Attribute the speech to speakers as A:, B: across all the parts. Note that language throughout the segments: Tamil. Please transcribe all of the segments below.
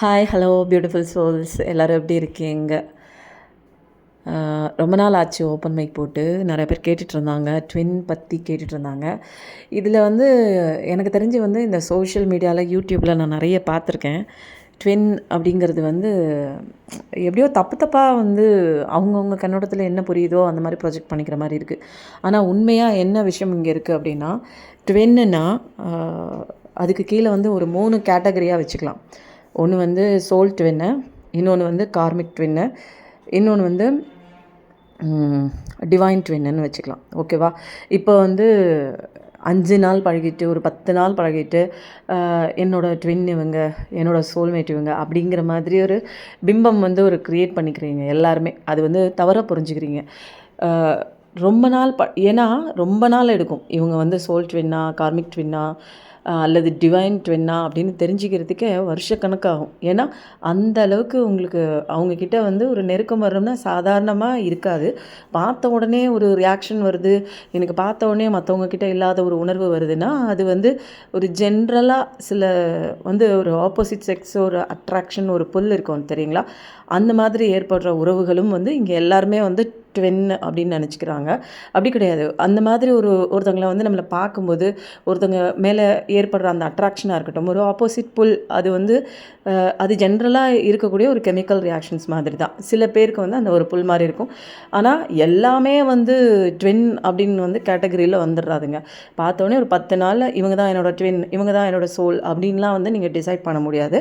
A: ஹாய் ஹலோ பியூட்டிஃபுல் சோல்ஸ் எல்லோரும் எப்படி இருக்கீங்க? ரொம்ப நாள் ஆச்சு ஓப்பன் மைக் போட்டு. நிறைய பேர் கேட்டுட்ருந்தாங்க ட்வின் பற்றி கேட்டுட்ருந்தாங்க இதில் வந்து எனக்கு தெரிஞ்சு வந்து இந்த சோஷியல் மீடியாவில் யூடியூப்பில் நான் நிறைய பார்த்துருக்கேன். ட்வின் அப்படிங்கிறது வந்து எப்படியோ தப்பு தப்பாக வந்து அவங்கவுங்க கண்ணோட்டத்தில் என்ன புரியுதோ அந்த மாதிரி ப்ரொஜெக்ட் பண்ணிக்கிற மாதிரி இருக்குது ஆனால் உண்மையாக என்ன விஷயம் இங்கே இருக்குது அப்படின்னா ட்வென்னுன்னா அதுக்கு கீழே வந்து ஒரு மூணு கேட்டகரியாக வச்சுக்கலாம். ஒன்று வந்து சோல் ட்வின்னு இன்னொன்று வந்து கார்மிக் ட்வின்னு இன்னொன்று வந்து டிவைன் ட்வின்னு வச்சுக்கலாம். ஓகேவா இப்போ வந்து அஞ்சு நாள் பழகிட்டு ஒரு பத்து நாள் பழகிட்டு என்னோடய ட்வின் இவங்க என்னோடய சோல்மேட் இவங்க அப்படிங்கிற மாதிரி ஒரு பிம்பம் வந்து ஒரு க்ரியேட் பண்ணிக்கிறீங்க எல்லாருமே. அது வந்து தவற புரிஞ்சுக்கிறீங்க. ரொம்ப நாள் ப ஏன்னா ரொம்ப நாள் எடுக்கும். இவங்க வந்து சோல் ட்வின்னா கார்மிக் ட்வின்னா அல்லது டிவைன் ட்வின்னா அப்படின்னு தெரிஞ்சுக்கிறதுக்கே வருஷக்கணக்காகும். ஏன்னா அந்த அளவுக்கு உங்களுக்கு அவங்கக்கிட்ட வந்து ஒரு நெருக்கம் வரணும்னா சாதாரணமாக இருக்காது. பார்த்த உடனே ஒரு ரியாக்ஷன் வருது. எனக்கு பார்த்த உடனே மற்றவங்க கிட்ட இல்லாத ஒரு உணர்வு வருதுன்னா அது வந்து ஒரு ஜென்ரலாக சில வந்து ஒரு ஆப்போசிட் செக்ஸ் ஒரு அட்ராக்ஷன் ஒரு புல் இருக்கும் தெரியுங்களா? அந்த மாதிரி ஏற்படுற உறவுகளும் வந்து இங்கே எல்லாருமே வந்து ட்வென்னு அப்படின்னு நினச்சிக்கிறாங்க. அப்படி கிடையாது. அந்த மாதிரி ஒரு ஒருத்தவங்களை வந்து நம்மளை பார்க்கும்போது ஒருத்தவங்க மேலே ஏற்படுற அந்த அட்ராக்ஷனாக இருக்கட்டும் ஒரு ஆப்போசிட் புல் அது வந்து அது ஜென்ரலாக இருக்கக்கூடிய ஒரு கெமிக்கல் ரியாக்ஷன்ஸ் மாதிரி தான் சில பேருக்கு வந்து அந்த ஒரு புல் மாதிரி இருக்கும். ஆனால் எல்லாமே வந்து ட்வின் அப்படின்னு வந்து கேட்டகரியில் வந்துடுறாதுங்க. பார்த்தோன்னே ஒரு பத்து நாளில் இவங்க தான் என்னோடய ட்வின் இவங்க தான் என்னோட சோல் அப்படின்லாம் வந்து நீங்கள் டிசைட் பண்ண முடியாது.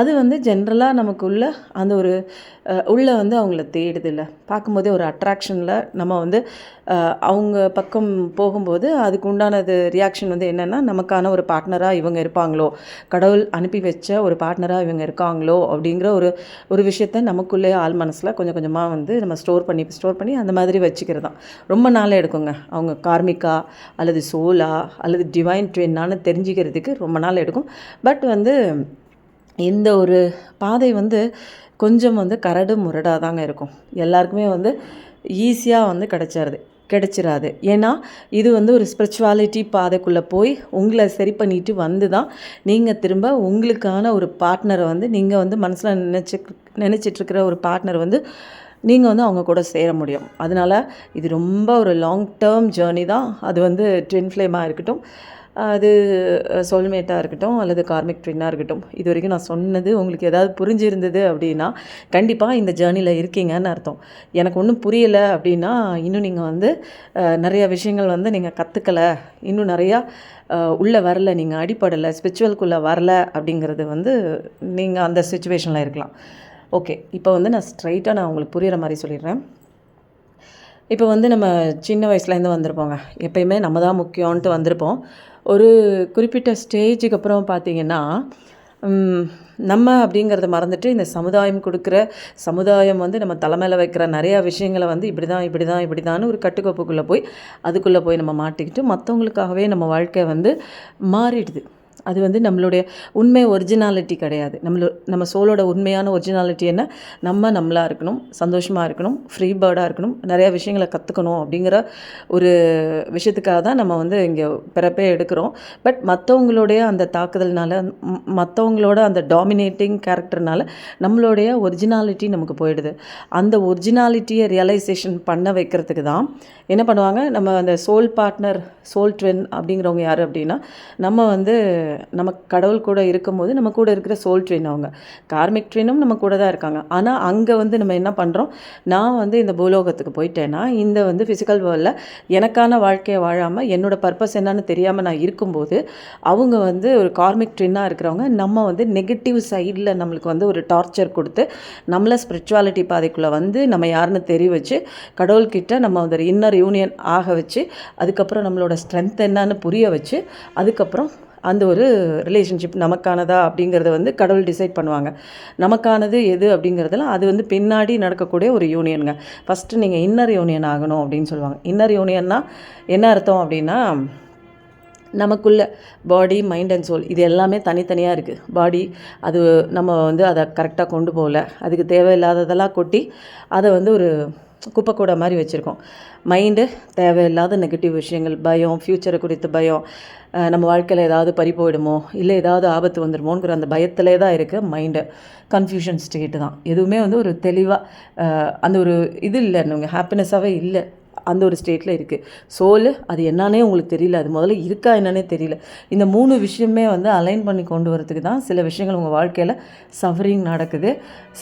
A: அது வந்து ஜென்ரலாக நமக்குள்ள அந்த ஒரு உள்ளே வந்து அவங்கள தேடுதில்ல. பார்க்கும்போதே ஒரு அட்ராக்ஷனில் நம்ம வந்து அவங்க பக்கம் போகும்போது அதுக்கு உண்டானது ரியாக்ஷன் வந்து என்னென்னா நமக்கான ஒரு பார்ட்னராக இவங்க இருப்பாங்களோ கடவுள் அனுப்பி வச்ச ஒரு பார்ட்னராக இவங்க இருக்காங்களோ அப்படிங்கிற ஒரு ஒரு விஷயத்த நமக்குள்ளே ஆள் மனசில் கொஞ்சம் கொஞ்சமாக வந்து நம்ம ஸ்டோர் பண்ணி ஸ்டோர் பண்ணி அந்த மாதிரி வச்சுக்கிறது தான் ரொம்ப நாள் எடுக்குங்க. அவங்க கார்மிக்கா அல்லது சோலா அல்லது டிவைன் ட்வின்னான்னு தெரிஞ்சுக்கிறதுக்கு ரொம்ப நாள் எடுக்கும். பட் வந்து இந்த ஒரு பாதை வந்து கொஞ்சம் வந்து கரடு முரடாக தாங்க இருக்கும். எல்லாருக்குமே வந்து ஈஸியாக வந்து கிடச்சிருது கிடைச்சிராது. ஏன்னா இது வந்து ஒரு ஸ்பிரிச்சுவாலிட்டி பாதைக்குள்ளே போய் உங்களை சரி பண்ணிட்டு வந்து தான் நீங்கள் திரும்ப உங்களுக்கான ஒரு பார்ட்னரை வந்து நீங்கள் வந்து மனசில் நினச்சி நினச்சிட்ருக்கிற ஒரு பார்ட்னர் வந்து நீங்கள் வந்து அவங்க கூட சேர முடியும். அதனால் இது ரொம்ப ஒரு லாங் டேர்ம் ஜேர்னி தான். அது வந்து ட்வின் ஃப்ளேமாக இருக்கட்டும். அது சோல்மேட்டாக இருக்கட்டும் அல்லது கார்மிக் ட்வின்னாக இருக்கட்டும் இது வரைக்கும் நான் சொன்னது உங்களுக்கு ஏதாவது புரிஞ்சிருந்தது அப்படின்னா கண்டிப்பாக இந்த ஜேர்னியில் இருக்கீங்கன்னு அர்த்தம். எனக்கு ஒன்றும் புரியலை அப்படின்னா இன்னும் நீங்கள் வந்து நிறைய விஷயங்கள் வந்து நீங்கள் கற்றுக்கலை இன்னும் நிறையா உள்ளே வரல நீங்கள் அடிப்படலை ஸ்பிரிச்சுவல்குள்ளே வரல அப்படிங்கிறது வந்து நீங்கள் அந்த சுச்சுவேஷனில் இருக்கலாம். ஓகே இப்போ வந்து நான் ஸ்ட்ரைட்டாக நான் உங்களுக்கு புரிகிற மாதிரி சொல்லிடுறேன். இப்போ வந்து நம்ம சின்ன வயசுலேருந்து வந்திருப்போங்க. எப்பயுமே நம்ம தான் முக்கியம்ன்ட்டு வந்திருப்போம். ஒரு குறிப்பிட்ட ஸ்டேஜுக்கு அப்புறம் பார்த்தீங்கன்னா நம்ம அப்படிங்கிறத மறந்துட்டு இந்த சமுதாயம் கொடுக்குற சமுதாயம் வந்து நம்ம தலைமையில் வைக்கிற நிறையா விஷயங்களை வந்து இப்படி தான் இப்படி தான் இப்படி தான் ஒரு கட்டுக்கோப்புக்குள்ளே போய் அதுக்குள்ளே போய் நம்ம மாட்டிக்கிட்டு மற்றவங்களுக்காகவே நம்ம வாழ்க்கை வந்து மாறிடுது. அது வந்து நம்மளுடைய உண்மை ஒரிஜினாலிட்டி கிடையாது. நம்மளோ நம்ம சோலோட உண்மையான ஒரிஜினாலிட்டி என்ன? நம்ம நம்மளாக இருக்கணும் சந்தோஷமாக இருக்கணும் ஃப்ரீ பேர்டாக இருக்கணும் நிறையா விஷயங்களை கற்றுக்கணும் அப்படிங்கிற ஒரு விஷயத்துக்காக தான் நம்ம வந்து இங்கே பிறப்பே எடுக்கிறோம். பட் மற்றவங்களுடைய அந்த தாக்குதல்னால மற்றவங்களோட அந்த டாமினேட்டிங் கேரக்டர்னால நம்மளுடைய ஒரிஜினாலிட்டி நமக்கு போயிடுது. அந்த ஒரிஜினாலிட்டியை ரியலைசேஷன் பண்ண வைக்கிறதுக்கு தான் என்ன பண்ணுவாங்க? நம்ம அந்த சோல் பார்ட்னர் சோல் ட்வின் அப்படிங்கிறவங்க யார் அப்படின்னா நம்ம வந்து நம்ம கடவுள் கூட இருக்கும்போது நம்ம கூட இருக்கிற சோல் ட்ரெயின் அவங்க. கார்மிக் ட்ரெயினும் நம்ம கூட தான் இருக்காங்க. ஆனால் அங்கே வந்து நம்ம என்ன பண்ணுறோம் நான் வந்து இந்த பூலோகத்துக்கு போயிட்டேன்னா இந்த வந்து ஃபிசிக்கல் வேர்ல்டில் எனக்கான வாழ்க்கையை வாழாமல் என்னோட பர்பஸ் என்னன்னு தெரியாமல் நான் இருக்கும்போது அவங்க வந்து ஒரு கார்மிக் ட்ரெயினாக இருக்கிறவங்க நம்ம வந்து நெகட்டிவ் சைடில் நம்மளுக்கு வந்து ஒரு டார்ச்சர் கொடுத்து நம்மளை ஸ்பிரிச்சுவாலிட்டி பாதைக்குள்ளே வந்து நம்ம யாருன்னு தெரிய வச்சு கடவுள்கிட்ட நம்ம ஒரு இன்னர் யூனியன் ஆக வச்சு அதுக்கப்புறம் நம்மளோட ஸ்ட்ரென்த் என்னன்னு புரிய வச்சு அதுக்கப்புறம் அந்த ஒரு ரிலேஷன்ஷிப் நமக்கானதா அப்படிங்கிறத வந்து கடவுள் டிசைட் பண்ணுவாங்க. நமக்கானது எது அப்படிங்கிறதுலாம் அது வந்து பின்னாடி நடக்கக்கூடிய ஒரு யூனியனுங்க ஃபஸ்ட்டு நீங்கள் இன்னர் யூனியன் ஆகணும் அப்படின்னு சொல்லுவாங்க. இன்னர் யூனியன்னா என்ன அர்த்தம் அப்படின்னா நமக்குள்ள பாடி மைண்ட் அண்ட் சோல் இது எல்லாமே தனித்தனியாக இருக்குது பாடி அது நம்ம வந்து அதை கரெக்டாக கொண்டு போகல. அதுக்கு தேவையில்லாததெல்லாம் கொட்டி அதை வந்து ஒரு குப்பைக்கூடை மாதிரி வச்சுருக்கோம். மைண்டு தேவையில்லாத நெகட்டிவ் விஷயங்கள் பயம் ஃப்யூச்சரை குறித்து பயம் நம்ம வாழ்க்கையில் ஏதாவது பறி போயிடுமோ இல்லை ஏதாவது ஆபத்து வந்துடுமோங்கிற அந்த பயத்திலே தான் இருக்குது மைண்டு கன்ஃபியூஷன் ஸ்டேட்டு தான். எதுவுமே வந்து ஒரு தெளிவாக அந்த ஒரு இது இல்லை. நீங்கள் ஹாப்பினஸ்ஸாகவே இல்லை. அந்த ஒரு ஸ்டேட்டில் இருக்குது சோல் அது என்னன்னே உங்களுக்கு தெரியல. அது முதல்ல இருக்கா என்னன்னே தெரியல. இந்த மூணு விஷயமே வந்து அலைன் பண்ணி கொண்டு வரதுக்கு தான் சில விஷயங்கள் உங்கள் வாழ்க்கையில் சஃபரிங் நடக்குது.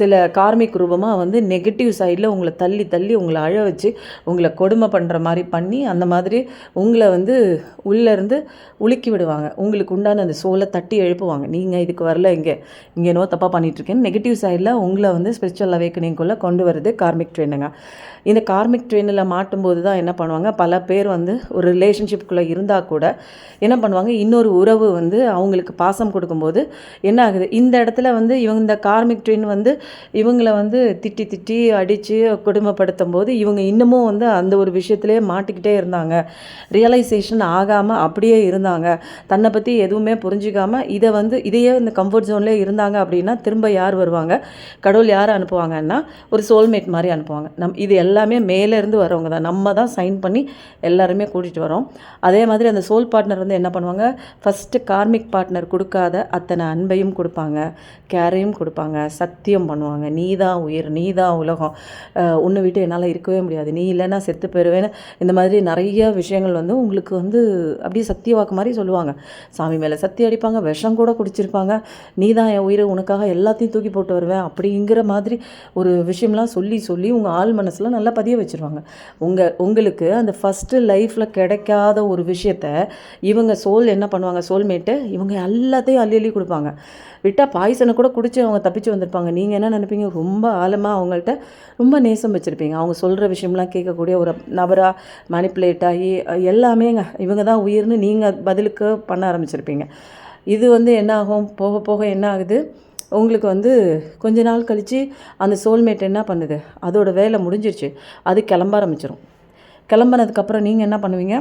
A: சில கார்மிக் ரூபமாக வந்து நெகட்டிவ் சைடில் உங்களை தள்ளி தள்ளி உங்களை அழ வச்சு உங்களை கொடுமை பண்ணுற மாதிரி பண்ணி அந்த மாதிரி உங்களை வந்து உள்ளேருந்து உலுக்கி விடுவாங்க. உங்களுக்கு உண்டான அந்த சோலை தட்டி எழுப்புவாங்க. நீங்கள் இதுக்கு வரல இங்கே. இங்கே என்னவோ தப்பாக பண்ணிகிட்ருக்கேன்னு நெகட்டிவ் சைடில் உங்களை வந்து ஸ்பிரிச்சுவல் அவேக்கனிங்குள்ளே கொண்டு வருது கார்மிக் ட்ரெயினுங்க இந்த கார்மிக் ட்ரெயினில் மாட்டும்போது தான் என்ன பண்ணுவாங்க? பல பேர் வந்து ஒரு ரிலேஷன்ஷிப்குள்ளே இருந்தால் கூட என்ன பண்ணுவாங்க? இன்னொரு உறவு வந்து அவங்களுக்கு பாசம் கொடுக்கும்போது என்ன ஆகுது? இந்த இடத்துல வந்து இவங்க இந்த கார்மிக் ட்ரெயின் வந்து இவங்கள வந்து திட்டி திட்டி அடித்து கொடுமைப்படுத்தும் போது இவங்க இன்னமும் வந்து அந்த ஒரு விஷயத்திலே மாட்டிக்கிட்டே இருந்தாங்க. ரியலைசேஷன் ஆகாமல் அப்படியே இருந்தாங்க. தன்னை பற்றி எதுவுமே புரிஞ்சிக்காமல் இதை வந்து இதையே இந்த கம்ஃபர்ட் ஜோன்லேயே இருந்தாங்க அப்படின்னா திரும்ப யார் வருவாங்க? கடவுள் யார் அனுப்புவாங்கன்னா ஒரு சோல்மேட் மாதிரி அனுப்புவாங்க. நம் இது எல்லாமே மேலேருந்து வரவங்க தான். நம்ம தான் சைன் பண்ணி எல்லாருமே கூட்டிகிட்டு வரோம். அதே மாதிரி அந்த சோல் பார்ட்னர் வந்து என்ன பண்ணுவாங்க? ஃபஸ்ட்டு கார்மிக் பார்ட்னர் கொடுக்காத அத்தனை அன்பையும் கொடுப்பாங்க. கேரையும் கொடுப்பாங்க. சத்தியம் பண்ணுவாங்க. நீ தான் உயிர் நீ தான் உலகம். ஒன்று உன்னை விட்டு என்னால் இருக்கவே முடியாது. நீ இல்லைன்னா செத்து போயிடுவேன்னு இந்த மாதிரி நிறைய விஷயங்கள் வந்து உங்களுக்கு வந்து அப்படியே சத்திய வாக்கு மாதிரி சொல்லுவாங்க. சாமி மேலே சத்தி அடிப்பாங்க விஷம் கூட குடிச்சிருப்பாங்க. நீ தான் என் உயிரை உனக்காக எல்லாத்தையும் தூக்கி போட்டு வருவேன் அப்படிங்கிற மாதிரி ஒரு விஷயம்லாம் சொல்லி சொல்லி உங்கள் ஆள் மனசில் நல்லா பதிய வச்சுருவாங்க. உங்கள் உங்களுக்கு அந்த ஃபஸ்ட்டு லைஃப்பில் கிடைக்காத ஒரு விஷயத்த இவங்க சோல் என்ன பண்ணுவாங்க? சோல்மேட்டு இவங்க எல்லாத்தையும் அள்ளி அள்ளி கொடுப்பாங்க. விட்டால் பாய்சனை கூட குடிச்சு அவங்க தப்பிச்சு வந்திருப்பாங்க. நீங்கள் என்ன நினைப்பீங்க? ரொம்ப ஆழமாக அவங்கள்ட்ட ரொம்ப நேசம் வச்சுருப்பீங்க. அவங்க சொல்கிற விஷயம்லாம் கேட்கக்கூடிய ஒரு நபராக மேனிப்புலேட் ஆகி எல்லாமேங்க இவங்க தான் உயிர்னு நீங்கள் பதிலுக்கு பண்ண ஆரம்பிச்சிருப்பீங்க. இது வந்து என்ன ஆகும்? போக போக என்ன ஆகுது? உங்களுக்கு வந்து கொஞ்ச நாள் கழித்து அந்த சோல்மேட் என்ன பண்ணுது? அதோட வேலை முடிஞ்சிருச்சு. அது கிளம்ப ஆரம்பிச்சிடும் கிளம்புனதுக்கப்புறம் நீங்கள் என்ன பண்ணுவீங்க?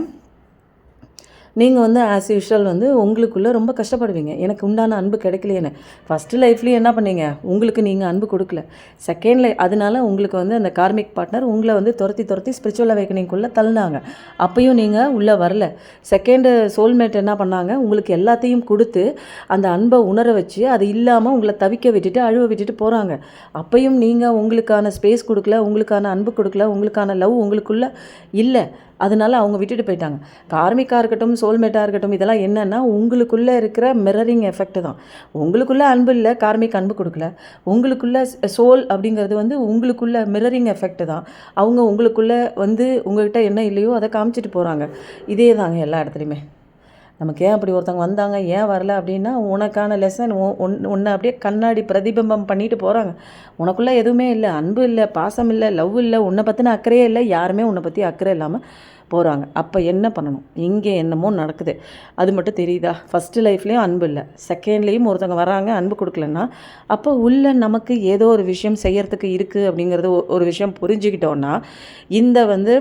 A: நீங்கள் வந்து ஆஸ் யூஷுவல் வந்து உங்களுக்குள்ளே ரொம்ப கஷ்டப்படுவீங்க. எனக்கு உண்டான அன்பு கிடைக்கலையேன்னு. ஃபஸ்ட்டு லைஃப்லேயும் என்ன பண்ணீங்க? உங்களுக்கு நீங்கள் அன்பு கொடுக்கல. செகண்ட் லை அதனால உங்களுக்கு வந்து அந்த கார்மிக் பார்ட்னர் உங்களை வந்து துரத்தி துரத்தி ஸ்பிரிச்சுவல் அவேக்கனிங்குள்ளே தள்ளினாங்க. அப்பையும் நீங்கள் உள்ளே வரல. செகண்டு சோல்மேட் என்ன பண்ணாங்க? உங்களுக்கு எல்லாத்தையும் கொடுத்து அந்த அன்பை உணர வச்சு அது இல்லாமல் உங்களை தவிக்க விட்டுட்டு அழுவ விட்டுட்டு போகிறாங்க அப்பையும் நீங்கள் உங்களுக்கான ஸ்பேஸ் கொடுக்கல உங்களுக்கான அன்பு கொடுக்கல உங்களுக்கான லவ் உங்களுக்குள்ளே இல்லை. அதனால அவங்க விட்டுட்டு போயிட்டாங்க. கார்மிக்காக இருக்கட்டும் சோல்மேட்டாக இருக்கட்டும் இதெல்லாம் என்னென்னா உங்களுக்குள்ளே இருக்கிற மிரரிங் எஃபெக்ட் தான். உங்களுக்குள்ளே அன்பு இல்லை கார்மிக் அன்பு கொடுக்கல. உங்களுக்குள்ளே சோல் அப்படிங்கிறது வந்து உங்களுக்குள்ள மிரரிங் எஃபெக்ட் தான். அவங்க உங்களுக்குள்ளே வந்து உங்கள்கிட்ட என்ன இல்லையோ அதை காமிச்சிட்டு போகிறாங்க இதே தாங்க எல்லா இடத்துலையுமே. நமக்கு ஏன் அப்படி ஒருத்தவங்க வந்தாங்க ஏன் வரல அப்படின்னா உனக்கான லெசன் ஒன் உன்னை அப்படியே கண்ணாடி பிரதிபிம்பம் பண்ணிட்டு போகிறாங்க உனக்குள்ளே எதுவுமே இல்லை அன்பு இல்லை பாசம் இல்லை லவ் இல்லை உன்னை பற்றின அக்கறையே இல்லை யாருமே உன்னை பற்றி அக்கறை இல்லாமல் போகிறாங்க அப்போ என்ன பண்ணணும்? இங்கே என்னமோ நடக்குது. அது மட்டும் தெரியுதா? ஃபஸ்ட்டு லைஃப்லேயும் அன்பு இல்லை. செகண்ட்லேயும் ஒருத்தவங்க வராங்க அன்பு கொடுக்கலன்னா அப்போ உள்ள நமக்கு ஏதோ ஒரு விஷயம் செய்கிறதுக்கு இருக்குது அப்படிங்கிறது ஒரு விஷயம் புரிஞ்சுக்கிட்டோன்னா இந்த வந்து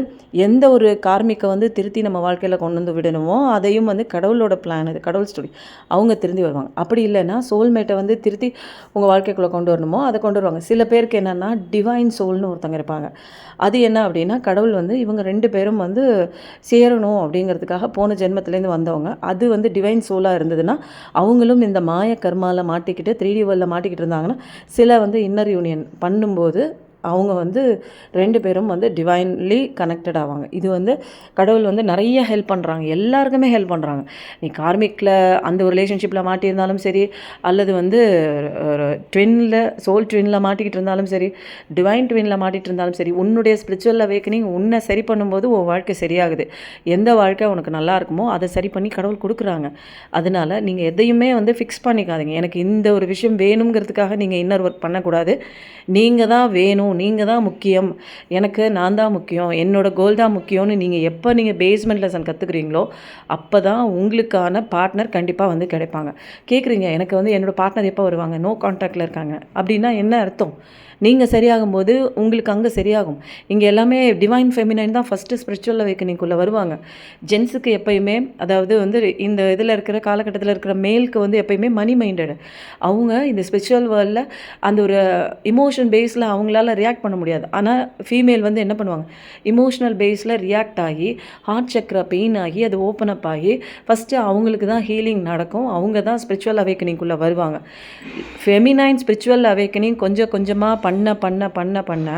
A: எந்த ஒரு கார்மிக்கை வந்து திருத்தி நம்ம வாழ்க்கையில் கொண்டு வந்து விடணுமோ அதையும் வந்து கடவுளோட பிளான் இது கடவுள் ஸ்டோரி அவங்க திருந்தி வருவாங்க. அப்படி இல்லைன்னா சோல்மேட்டை வந்து திருத்தி உங்கள் வாழ்க்கைக்குள்ளே கொண்டு வரணுமோ அதை கொண்டு வருவாங்க. சில பேருக்கு என்னென்னா டிவைன் சோல்னு ஒருத்தங்க இருப்பாங்க. அது என்ன அப்படின்னா கடவுள் வந்து இவங்க ரெண்டு பேரும் வந்து சேரணும் அப்படிங்கிறதுக்காக போன ஜென்மத்துலேருந்து வந்தவங்க. அது வந்து டிவைன் சோலாக இருந்ததுன்னா அவங்களும் இந்த மாய கர்மாவில் மாட்டிக்கிட்டு த்ரீ டி வேர்ல்டில் மாட்டிக்கிட்டு இருந்தாங்கன்னா சில வந்து இன்னர் யூனியன் பண்ணும்போது அவங்க வந்து ரெண்டு பேரும் வந்து டிவைன்லி கனெக்டட் ஆவாங்க. இது வந்து கடவுள் வந்து நிறைய ஹெல்ப் பண்ணுறாங்க எல்லாருக்குமே ஹெல்ப் பண்ணுறாங்க நீ கார்மிக்கில் அந்த ஒரு ரிலேஷன்ஷிப்பில் மாட்டியிருந்தாலும் சரி அல்லது வந்து ட்வின்னில் சோல் ட்வின்னில் மாட்டிக்கிட்டு இருந்தாலும் சரி டிவைன் ட்வினில் மாட்டிகிட்டு இருந்தாலும் சரி உன்னுடைய ஸ்பிரிச்சுவல் அவேக்கனிங் உன்னை சரி பண்ணும்போது உன் வாழ்க்கை சரியாகுது. எந்த வாழ்க்கை உனக்கு நல்லா இருக்குமோ அதை சரி பண்ணி கடவுள் கொடுக்குறாங்க. அதனால நீங்கள் எதையுமே வந்து ஃபிக்ஸ் பண்ணிக்காதீங்க. எனக்கு இந்த ஒரு விஷயம் வேணுங்கிறதுக்காக நீங்கள் இன்னர் ஒர்க் பண்ணக்கூடாது. நீங்கள் தான் வேணும். நீங்கள் தான் முக்கியம். எனக்கு நான் தான் முக்கியம். என்னோட கோல் தான் முக்கியம்னு நீங்கள் எப்போ நீங்கள் பேஸ்மெண்ட் லெசன் கற்றுக்குறீங்களோ அப்போ தான் உங்களுக்கான பார்ட்னர் கண்டிப்பாக வந்து கிடைப்பாங்க. கேட்குறீங்க எனக்கு வந்து என்னோட பார்ட்னர் எப்போ வருவாங்க? நோ கான்டாக்டில் இருக்காங்க. அப்படின்னா என்ன அர்த்தம்? நீங்கள் சரியாகும்போது உங்களுக்கு அங்கே சரியாகும். இங்கே எல்லாமே டிவைன் ஃபெமினைன் தான் ஃபஸ்ட்டு ஸ்பிரிச்சுவல் அவேக்கனிங்குள்ளே வருவாங்க. ஜென்ஸுக்கு எப்பயுமே அதாவது வந்து இந்த இதில் இருக்கிற காலகட்டத்தில் இருக்கிற மேலுக்கு வந்து எப்பயுமே மணி மைண்டடு அவங்க இந்த ஸ்பிரிச்சுவல் வேர்ல்டில் அந்த ஒரு இமோஷன் பேஸில் அவங்களால ரியாக்ட் பண்ண முடியாது. ஆனால் ஃபீமேல் வந்து என்ன பண்ணுவாங்க? இமோஷனல் பேஸில் ரியாக்ட் ஆகி ஹார்ட் சக்கரை பெயின் ஆகி அது ஓப்பன் அப் ஆகி ஃபஸ்ட்டு அவங்களுக்கு தான் ஹீலிங் நடக்கும். அவங்க தான் ஸ்பிரிச்சுவல் அவேக்கனிங்குள்ளே வருவாங்க. ஃபெமினைன் ஸ்பிரிச்சுவல் அவேக்கனிங் கொஞ்சம் கொஞ்சமாக பண்ண பண்ண பண்ண பண்ண பண்ண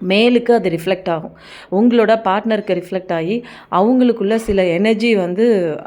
A: மேலுக்கு அது ரிஃப்ளெக்ட் ஆகும். உங்களோட பார்ட்னருக்கு ரிஃப்ளெக்ட் ஆகி அவங்களுக்குள்ள சில எனர்ஜி வந்து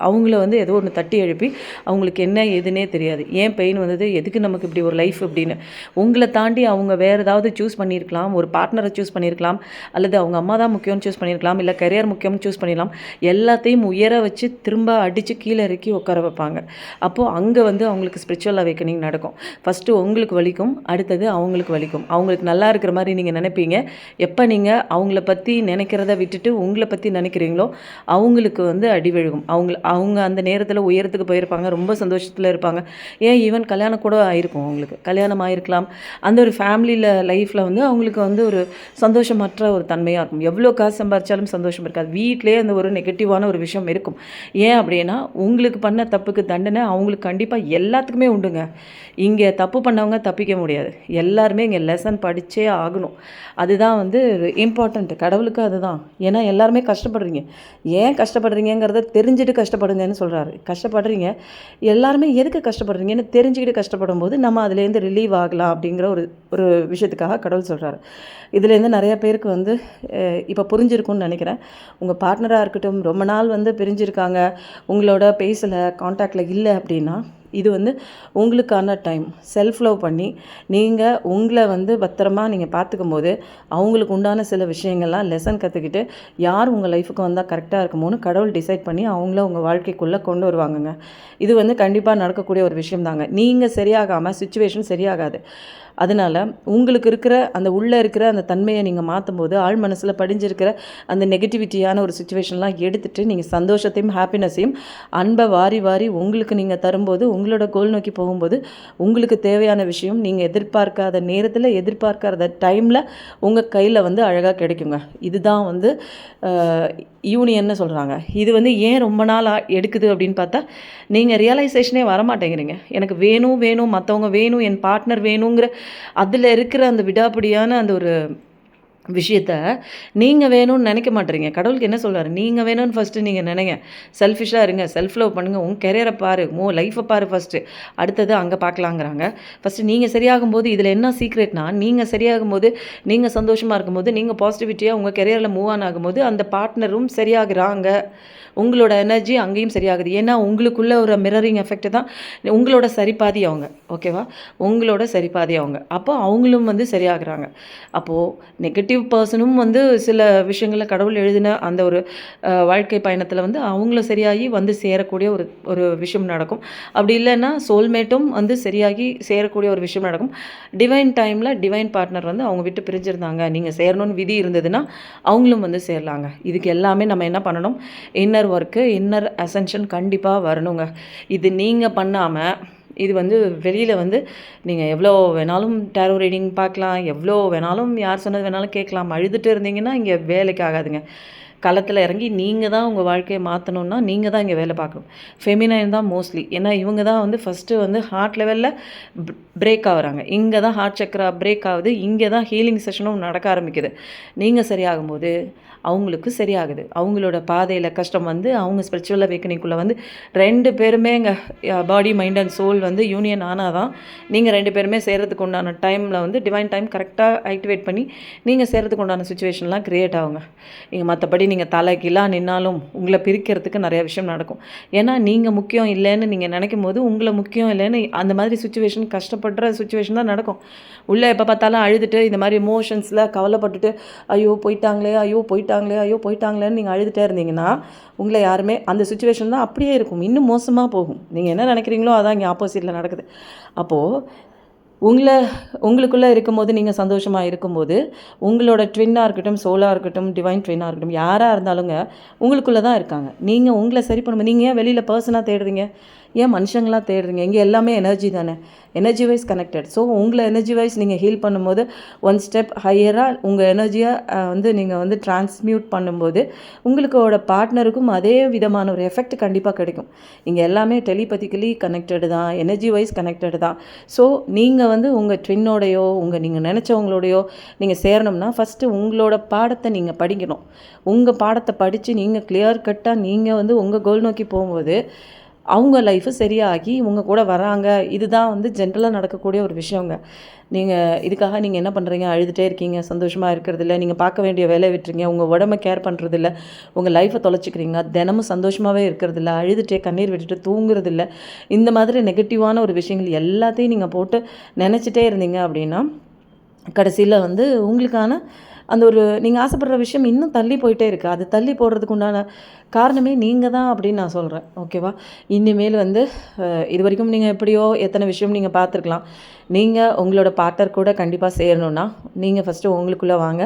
A: அவங்கள வந்து ஏதோ ஒன்று தட்டி எழுப்பி அவங்களுக்கு என்ன எதுனே தெரியாது. ஏன் பெயின் வந்தது? எதுக்கு நமக்கு இப்படி ஒரு லைஃப் அப்படின்னு. உங்களை தாண்டி அவங்க வேறு ஏதாவது சூஸ் பண்ணியிருக்கலாம். ஒரு பார்ட்னரை சூஸ் பண்ணியிருக்கலாம். அல்லது அவங்க அம்மா தான் முக்கியம்னு சூஸ் பண்ணியிருக்கலாம். இல்லை கரியர் முக்கியம்னு சூஸ் பண்ணிடலாம். எல்லாத்தையும் உயர வச்சு திரும்ப அடித்து கீழே இறக்கி உட்கார வைப்பாங்க. அப்போது அங்கே வந்து அவங்களுக்கு ஸ்பிரிச்சுவல் அவேக்கனிங் நடக்கும். ஃபஸ்ட்டு உங்களுக்கு வலிக்கும். அடுத்தது அவங்களுக்கு வலிக்கும். அவங்களுக்கு நல்லா இருக்கிற மாதிரி நீங்கள் நினைப்பீங்க. எப்போ நீங்கள் அவங்கள பற்றி நினைக்கிறத விட்டுட்டு உங்களை பற்றி நினைக்கிறீங்களோ அவங்களுக்கு வந்து அடி விழுகும். அவங்க அவங்க அந்த நேரத்தில் உயரத்துக்கு போயிருப்பாங்க ரொம்ப சந்தோஷத்தில் இருப்பாங்க. ஏன் ஈவன் கல்யாணம் கூட ஆயிருக்கும் அவங்களுக்கு. கல்யாணம் ஆயிருக்கலாம். அந்த ஒரு ஃபேமிலியில் லைஃப்பில் வந்து அவங்களுக்கு வந்து ஒரு சந்தோஷமற்ற ஒரு தன்மையாக இருக்கும். எவ்வளோ காசு சம்பாதிச்சாலும் சந்தோஷம் இருக்காது. வீட்டிலே அந்த ஒரு நெகட்டிவான ஒரு விஷயம் இருக்கும். ஏன் அப்படின்னா உங்களுக்கு பண்ண தப்புக்கு தண்டனை அவங்களுக்கு கண்டிப்பாக எல்லாத்துக்குமே உண்டுங்க. இங்கே தப்பு பண்ணவங்க தப்பிக்க முடியாது. எல்லாருமே இங்கே லெசன் படித்தே ஆகணும். அதுதான் வந்து இம்பார்ட்டண்ட் கடவுளுக்கு அதுதான். ஏன்னா எல்லாருமே கஷ்டப்படுறீங்க. ஏன் கஷ்டப்படுறீங்கிறத தெரிஞ்சுட்டு கஷ்டப்படுங்கன்னு சொல்கிறாரு கஷ்டப்படுறீங்க. எல்லாருமே எதுக்கு கஷ்டப்படுறீங்கன்னு தெரிஞ்சுக்கிட்டு கஷ்டப்படும் போது நம்ம அதுலேருந்து ரிலீவ் ஆகலாம் அப்படிங்கிற ஒரு ஒரு விஷயத்துக்காக கடவுள் சொல்கிறாரு இதுலேருந்து நிறைய பேருக்கு வந்து இப்போ புரிஞ்சிருக்கும்னு நினைக்கிறேன். உங்கள் பார்ட்னராக இருக்கட்டும் ரொம்ப நாள் வந்து பிரிஞ்சிருக்காங்க. உங்களோட பேசலை காண்டாக்டில் இல்லை அப்படின்னா இது வந்து உங்களுக்கான டைம். செல்ஃப் லவ் பண்ணி நீங்கள் உங்களை வந்து பத்திரமா நீங்கள் பார்த்துக்கும் போது அவங்களுக்கு உண்டான சில விஷயங்கள்லாம் லெசன் கற்றுக்கிட்டு யார் உங்கள் லைஃபுக்கு வந்தால் கரெக்டாக இருக்குமோன்னு கடவுள் டிசைட் பண்ணி அவங்கள உங்கள் வாழ்க்கைக்குள்ளே கொண்டு வருவாங்கங்க. இது வந்து கண்டிப்பாக நடக்கக்கூடிய ஒரு விஷயம் தாங்க நீங்கள் சரியாகாமல் சுச்சுவேஷன் சரியாகாது. அதனால் உங்களுக்கு இருக்கிற அந்த உள்ளே இருக்கிற அந்த தன்மையை நீங்கள் மாற்றும் போது ஆழ் மனசில் படிஞ்சிருக்கிற அந்த நெகட்டிவிட்டியான ஒரு சுச்சுவேஷன்லாம் எடுத்துகிட்டு நீங்கள் சந்தோஷத்தையும் ஹாப்பினஸையும் அன்பை வாரி வாரி உங்களுக்கு நீங்கள் தரும்போது உங்களோட கோல் நோக்கி போகும்போது உங்களுக்கு தேவையான விஷயம் நீங்கள் எதிர்பார்க்காத நேரத்தில் எதிர்பார்க்காத டைமில் உங்கள் கையில் வந்து அழகாக கிடைக்குங்க. இதுதான் வந்து யூனியன்னு சொல்கிறாங்க இது வந்து ஏன் ரொம்ப நாள் எடுக்குது அப்படின்னு பார்த்தா நீங்கள் ரியலைசேஷனே வரமாட்டேங்கிறீங்க. எனக்கு வேணும் வேணும் மற்றவங்க வேணும் என் பார்ட்னர் வேணுங்கிற அதில் இருக்கிற அந்த விடாப்பிடியான அந்த ஒரு விஷயத்த நீங்கள் வேணும்னு நினைக்க மாட்டேறீங்க கடவுளுக்கு என்ன சொல்கிறார் நீங்கள் வேணும்னு ஃபஸ்ட்டு நீங்கள் நினைங்க. செல்ஃபிஷாக இருங்க. செல்ஃப் லவ் பண்ணுங்கள் உங்கள் கெரியரை பாரு. மோ லைஃப்பை பாரு ஃபஸ்ட்டு அடுத்தது அங்கே பார்க்கலாங்கிறாங்க ஃபஸ்ட்டு நீங்கள் சரியாகும் போது இதில் என்ன சீக்ரெட்னா நீங்கள் சரியாகும் போது நீங்கள் சந்தோஷமாக இருக்கும்போது நீங்கள் பாசிட்டிவிட்டியாக உங்கள் கெரியரில் மூவ் ஆன் ஆகும்போது அந்த பார்ட்னரும் சரியாகிறாங்க. உங்களோட எனர்ஜி அங்கேயும் சரியாகுது. ஏன்னா உங்களுக்குள்ளே ஒரு மிரரிங் எஃபெக்ட் தான் உங்களோட சரிபாதி அவங்க. ஓகேவா உங்களோட சரிபாதி அவங்க. அப்போ அவங்களும் வந்து சரியாகிறாங்க. அப்போது நெகட்டிவ் பர்சனும் வந்து சில விஷயங்களில் கடவுள் எழுதின அந்த ஒரு வாழ்க்கை பயணத்தில் வந்து அவங்களும் சரியாகி வந்து சேரக்கூடிய ஒரு ஒரு விஷயம் நடக்கும். அப்படி இல்லைன்னா சோல்மேட்டும் வந்து சரியாகி சேரக்கூடிய ஒரு விஷயம் நடக்கும். டிவைன் டைமில் டிவைன் பார்ட்னர் வந்து அவங்க விட்டு பிரிஞ்சிருந்தாங்க. நீங்கள் சேரணும்னு விதி இருந்ததுன்னா அவங்களும் வந்து சேரலாங்க. இதுக்கு எல்லாமே நம்ம என்ன பண்ணணும்? இன்னர் ஒர்க்கு இன்னர் அசென்ஷன் கண்டிப்பாக வரணுங்க. இது நீங்கள் பண்ணாமல் இது வந்து வெளியில் வந்து நீங்கள் எவ்வளோ வேணாலும் டேரோ ரீடிங் பார்க்கலாம் எவ்வளோ வேணாலும் யார் சொன்னது வேணாலும் கேட்கலாம். அழுதுட்டு இருந்தீங்கன்னா இங்கே வேலைக்கு ஆகாதுங்க. களத்தில் இறங்கி நீங்கள் தான் உங்கள் வாழ்க்கையை மாற்றணுன்னா நீங்கள் தான் இங்கே வேலை பார்க்கணும். ஃபெமினைன் தான் மோஸ்ட்லி ஏன்னா இவங்க தான் வந்து ஃபஸ்ட்டு வந்து ஹார்ட் லெவலில் பிரேக் ஆகுறாங்க. இங்கே தான் ஹார்ட் சக்கரா பிரேக் ஆகுது. இங்கே தான் ஹீலிங் செஷனும் நடக்க ஆரம்பிக்குது. நீங்கள் சரியாகும்போது அவங்களுக்கு சரியாகுது. அவங்களோட பாதையில் கஷ்டம் வந்து அவங்க ஸ்பிரிச்சுவல் அவேக்கனிங்குள்ளே வந்து ரெண்டு பேருமே எங்கள் பாடி மைண்ட் அண்ட் சோல் வந்து யூனியன் ஆனால் தான் நீங்கள் ரெண்டு பேருமே சேர்கிறதுக்கு உண்டான டைமில் வந்து டிவைன் டைம் கரெக்டாக ஆக்டிவேட் பண்ணி நீங்கள் சேர்கிறதுக்கு உண்டான சுச்சுவேஷன்லாம் க்ரியேட் ஆகுங்க. நீங்கள் மற்றபடி நீங்கள் தலை கீழா நின்னாலும் உங்களை பிரிக்கிறதுக்கு நிறையா விஷயம் நடக்கும். ஏன்னா நீங்கள் முக்கியம் இல்லைன்னு நீங்கள் நினைக்கும் போது உங்களை முக்கியம் இல்லைன்னு அந்த மாதிரி சுச்சுவேஷன் கஷ்டப்படுற சுச்சுவேஷன் தான் நடக்கும். உள்ளே எப்போ பார்த்தாலும் அழுதுட்டு இந்த மாதிரி எமோஷன்ஸில் கவலைப்பட்டுட்டு ஐயோ போயிட்டாங்களே ஐயோ போயிட்டாங்களே ஐயோ போயிட்டாங்களேன்னு நீங்கள் அழுதுகிட்டே இருந்தீங்கன்னா உங்களை யாருமே அந்த சுச்சுவேஷன் தான் அப்படியே இருக்கும். இன்னும் மோசமாக போகும். நீங்கள் என்ன நினைக்கிறீங்களோ அதான் இங்கே ஆப்போசிட்டில் நடக்குது. அப்போது உங்களை உங்களுக்குள்ளே இருக்கும்போது நீங்கள் சந்தோஷமாக இருக்கும்போது உங்களோட ட்வின்னாக இருக்கட்டும் சோலாக இருக்கட்டும் டிவைன் ட்வின்னாக இருக்கட்டும் யாராக இருந்தாலுங்க உங்களுக்குள்ளே தான் இருக்காங்க. நீங்கள் உங்களை சரி பண்ணும்போது நீங்கள் ஏன் வெளியில் பர்சனாக தேடுறீங்க? ஏன் மனுஷங்களாக தேடுறீங்க? இங்கே எல்லாமே எனர்ஜி தானே? எனர்ஜி வைஸ் கனெக்டட் ஸோ உங்களை எனர்ஜி வைஸ் நீங்கள் ஹீல் பண்ணும்போது ஒன் ஸ்டெப் ஹையராக உங்கள் எனர்ஜியை வந்து நீங்கள் வந்து டிரான்ஸ்மியூட் பண்ணும்போது உங்களுக்கோட பார்ட்னருக்கும் அதே விதமான ஒரு எஃபெக்ட் கண்டிப்பாக கிடைக்கும். இங்கே எல்லாமே டெலிபதிக்கலி கனெக்டடு தான் எனர்ஜி வைஸ் கனெக்டடு தான். ஸோ நீங்கள் வந்து உங்கள் ட்வின்னோடையோ உங்கள் நீங்கள் நினச்சவங்களோடையோ நீங்கள் சேரணும்னா ஃபஸ்ட்டு உங்களோட பாடத்தை நீங்கள் படிக்கணும். உங்கள் பாடத்தை படித்து நீங்கள் கிளியர் கட்டாக நீங்கள் வந்து உங்கள் கோல் நோக்கி போகும்போது அவங்க லைஃபு சரியாகி உங்கள் கூட வராங்க. இதுதான் வந்து ஜென்ரலாக நடக்கக்கூடிய ஒரு விஷயங்க. நீங்கள் இதுக்காக நீங்கள் என்ன பண்ணுறீங்க அழுதுகிட்டே இருக்கீங்க. சந்தோஷமாக இருக்கிறதில்ல நீங்கள் பார்க்க வேண்டிய வேலையை விட்டுறீங்க உங்கள் உடம்ப கேர் பண்ணுறதில்ல உங்கள் லைஃப்பை தொலைச்சிக்கிறீங்க. தினமும் சந்தோஷமாகவே இருக்கிறதில்ல அழுதுகிட்டே கண்ணீர் விட்டுட்டு தூங்குறதில்ல இந்த மாதிரி நெகட்டிவான ஒரு விஷயங்கள் எல்லாத்தையும் நீங்கள் போட்டு நினச்சிட்டே இருந்தீங்க அப்படின்னா கடைசியில் வந்து உங்களுக்கான அந்த ஒரு நீங்கள் ஆசைப்படுற விஷயம் இன்னும் தள்ளி போயிட்டே இருக்குது அது தள்ளி போடுறதுக்கு உண்டான காரணமே நீங்கள் தான் அப்படின்னு நான் சொல்கிறேன் ஓகேவா இனிமேல் வந்து இது வரைக்கும் நீங்கள் எப்படியோ எத்தனை விஷயம் நீங்கள் பார்த்துருக்கலாம். நீங்கள் உங்களோட பார்ட்னர் கூட கண்டிப்பாக சேரணுன்னா நீங்கள் ஃபஸ்ட்டு உங்களுக்குள்ளே வாங்க.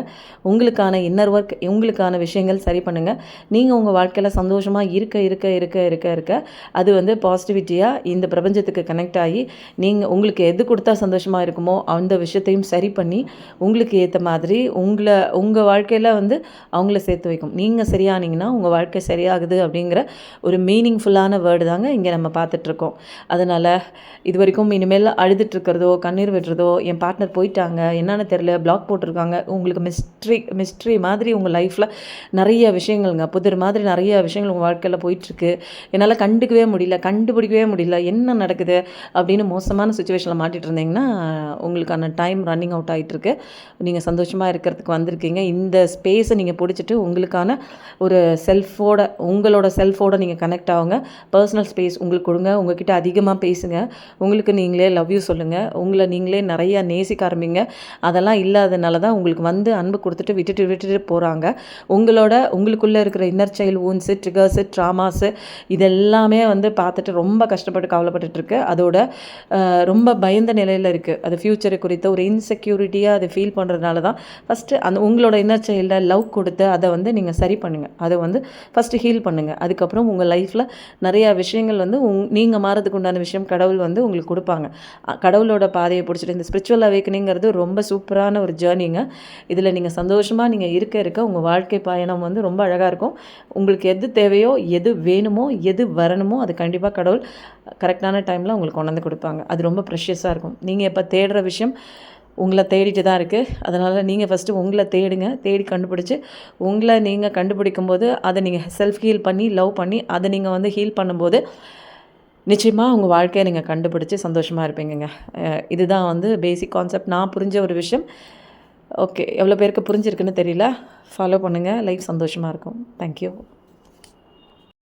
A: உங்களுக்கான இன்னர் ஒர்க் உங்களுக்கான விஷயங்கள் சரி பண்ணுங்கள் நீங்கள் உங்கள் வாழ்க்கையில் சந்தோஷமாக இருக்க இருக்க இருக்க இருக்க இருக்க அது வந்து பாசிட்டிவிட்டியாக இந்த பிரபஞ்சத்துக்கு கனெக்ட் ஆகி நீங்கள் உங்களுக்கு எது கொடுத்தா சந்தோஷமாக இருக்குமோ அந்த விஷயத்தையும் சரி பண்ணி உங்களுக்கு ஏற்ற மாதிரி உங்களை உங்கள் வாழ்க்கையில் வந்து அவங்கள சேர்த்து வைக்கும். நீங்கள் சரியானீங்கன்னா உங்கள் வாழ்க்கை சரியாகுது அப்படிங்கிற ஒரு மீனிங்ஃபுல்லான வேர்டு தாங்க இங்கே நம்ம பார்த்துட்ருக்கோம். அதனால் இது வரைக்கும் இனிமேல் அழுதுட்டுருக்கிறதோ கண்ணீர் விடுறதோ என் பார்ட்னர் போயிட்டாங்க என்னென்னு தெரில பிளாக் போட்டிருக்காங்க உங்களுக்கு மிஸ்ட்ரி மிஸ்ட்ரி மாதிரி உங்கள் லைஃப்பில் நிறைய விஷயங்கள்ங்க புதிர் மாதிரி நிறைய விஷயங்கள் உங்கள் வாழ்க்கையில் போயிட்டுருக்கு என்னால் கண்டுக்கவே முடியல கண்டுபிடிக்கவே முடியல என்ன நடக்குது அப்படின்னு மோசமான சுச்சுவேஷனில் மாட்டிகிட்டு இருந்தீங்கன்னா உங்களுக்கான டைம் ரன்னிங் அவுட் ஆகிட்டுருக்கு நீங்கள் சந்தோஷமாக இருக்கிறதுக்கு வந்திருக்கீங்க. இந்த ஸ்பேஸை நீங்கள் பிடிச்சிட்டு உங்களுக்கான ஒரு செல்ஃபோட உங்களோட செல்ஃபோட நீங்கள் கனெக்ட் ஆகுங்க. பர்சனல் ஸ்பேஸ் உங்களுக்கு கொடுங்க. உங்ககிட்ட அதிகமாக பேசுங்க. உங்களுக்கு நீங்களே லவ் யூ சொல்லுங்கள் உங்களை நீங்களே நிறையா நேசிக்க ஆரம்பிங்க. அதெல்லாம் இல்லாதனால தான் உங்களுக்கு வந்து அன்பு கொடுத்துட்டு விட்டுட்டு விட்டுட்டு போகிறாங்க உங்களோட உங்களுக்குள்ளே இருக்கிற இன்னர் சைல்டு ஊன்ஸு ட்ரிகர்ஸு ட்ராமாஸு இதெல்லாமே வந்து பார்த்துட்டு ரொம்ப கஷ்டப்பட்டு கவலைப்பட்டுருக்கு அதோட ரொம்ப பயந்த நிலையில் இருக்குது அது ஃப்யூச்சரை குறித்த ஒரு இன்செக்யூரிட்டியாக அதை ஃபீல் பண்ணுறதுனால தான் ஃபஸ்ட்டு அந்த உங்களோட இன்னர் சைல்டை லவ் கொடுத்து அதை வந்து நீங்கள் சரி பண்ணுங்கள் அதை வந்து ஃபஸ்ட்டு ஹீல் பண்ணுங்கள் அதுக்கப்புறம் உங்கள் லைஃப்பில் நிறையா விஷயங்கள் வந்து உங் நீங்கள் மாறதுக்கு உண்டான விஷயம் கடவுள் வந்து உங்களுக்கு கொடுப்பாங்க. கடவுளோட பாதையை பிடிச்சிட்டு இந்த ஸ்பிரிச்சுவல் அவேக்கனிங்கிறது ரொம்ப சூப்பரான ஒரு ஜேர்னிங்க இதில் நீங்கள் சந்தோஷமாக நீங்கள் இருக்க இருக்க உங்கள் வாழ்க்கை பயணம் வந்து ரொம்ப அழகாக இருக்கும். உங்களுக்கு எது தேவையோ எது வேணுமோ எது வரணுமோ அது கண்டிப்பாக கடவுள் கரெக்டான டைமில் உங்களுக்கு கொண்டாந்து கொடுப்பாங்க. அது ரொம்ப ப்ரெஷியஸாக இருக்கும். நீங்கள் இப்போ தேடுற விஷயம் உங்களை தேடிட்டு தான் இருக்குது அதனால் நீங்கள் ஃபஸ்ட்டு உங்களை தேடுங்க. தேடி கண்டுபிடிச்சி உங்களை நீங்கள் கண்டுபிடிக்கும் போது அதை நீங்கள் செல்ஃப் ஹீல் பண்ணி லவ் பண்ணி அதை நீங்கள் வந்து ஹீல் பண்ணும்போது நிச்சயமாக உங்கள் வாழ்க்கையை நீங்கள் கண்டுபிடிச்சி சந்தோஷமாக இருப்பீங்கங்க. இதுதான் வந்து பேசிக் கான்செப்ட் நான் புரிஞ்ச ஒரு விஷயம். ஓகே எவ்வளோ பேருக்கு புரிஞ்சிருக்குன்னு தெரியல. ஃபாலோ பண்ணுங்கள் லைஃப் சந்தோஷமாக இருக்கும். தேங்க்யூ